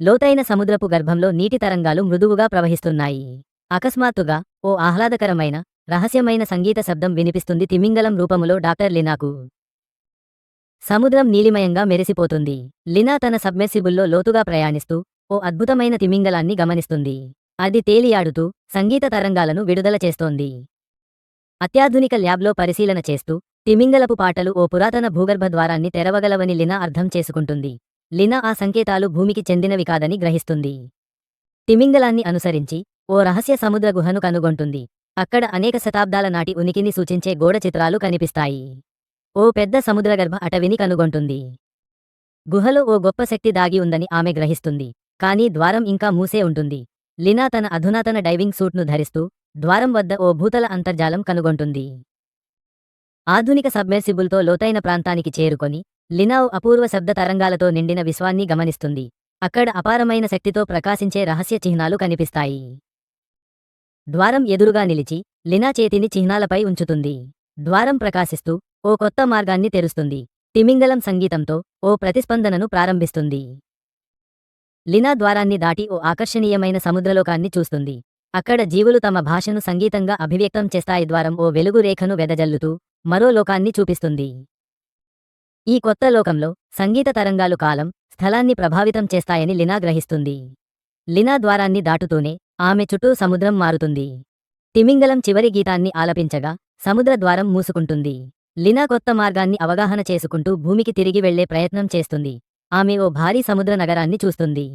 లోతైన సముద్రపు గర్భంలో నీటి తరంగాలు మృదువుగా ప్రవహిస్తున్నాయి. అకస్మాత్తుగా ఓ ఆహ్లాదకరమైన రహస్యమైన సంగీత శబ్దం వినిపిస్తుంది తిమింగలం రూపములో డాక్టర్ లినాకు. సముద్రం నీలిమయంగా మెరిసిపోతుంది. లినా తన సబ్మెర్సిబుల్లో లోతుగా ప్రయాణిస్తూ ఓ అద్భుతమైన తిమింగలాన్ని గమనిస్తుంది. అది తేలియాడుతూ సంగీత తరంగాలను విడుదల చేస్తోంది. అత్యాధునిక ల్యాబ్లో పరిశీలన చేస్తూ తిమింగలపు పాటలు ఓ పురాతన భూగర్భ ద్వారాన్ని తెరవగలవని లినా అర్థం చేసుకుంటుంది. లినా ఆ సంకేతాలు భూమికి చెందినవి కాదని గ్రహిస్తుంది. తిమింగలాన్ని అనుసరించి ఓ రహస్య సముద్ర గుహను కనుగొంటుంది. అక్కడ అనేక శతాబ్దాల నాటి ఉనికిని సూచించే గోడ చిత్రాలు కనిపిస్తాయి. ఓ పెద్ద సముద్రగర్భ అటవిని కనుగొంటుంది. గుహలో ఓ గొప్ప శక్తి దాగి ఉందని ఆమె గ్రహిస్తుంది. కానీ ద్వారం ఇంకా మూసే ఉంటుంది. లినా తన అధునాతన డైవింగ్ సూట్ను ధరిస్తూ ద్వారం వద్ద ఓ భూతల అంతర్జాలం కనుగొంటుంది. ఆధునిక సబ్మెర్సిబుల్తో లోతైన ప్రాంతానికి చేరుకొని లినావ్ అపూర్వ శబ్ద తరంగాలతో నిండిన విశ్వాన్ని గమనిస్తుంది. అక్కడ అపారమైన శక్తితో ప్రకాశించే రహస్య చిహ్నాలు కనిపిస్తాయి. ద్వారం ఎదురుగా నిలిచి లినా చేతిని చిహ్నాలపై ఉంచుతుంది. ద్వారం ప్రకాశిస్తూ ఓ కొత్త మార్గాన్ని తెరుస్తుంది. తిమింగలం సంగీతంతో ఓ ప్రతిస్పందనను ప్రారంభిస్తుంది. లినా ద్వారాన్ని దాటి ఓ ఆకర్షణీయమైన సముద్రలోకాన్ని చూస్తుంది. అక్కడ జీవులు తమ భాషను సంగీతంగా అభివ్యక్తం చేస్తాయి. ద్వారం ఓ వెలుగు రేఖను వెదజల్లుతూ మరో లోకాన్ని చూపిస్తుంది. ఈ కొత్త లోకంలో సంగీత తరంగాలు కాలం స్థలాన్ని ప్రభావితం చేస్తాయని లినా గ్రహిస్తుంది. లినా ద్వారాన్ని దాటుతూనే ఆమె చుట్టూ సముద్రం మారుతుంది. తిమింగలం చివరి గీతాన్ని ఆలపించగా సముద్ర ద్వారం మూసుకుంటుంది. లినా కొత్త మార్గాన్ని అవగాహన చేసుకుంటూ భూమికి తిరిగి వెళ్ళే ప్రయత్నం చేస్తుంది. ఆమె ఓ భారీ సముద్ర నగరాన్ని చూస్తుంది.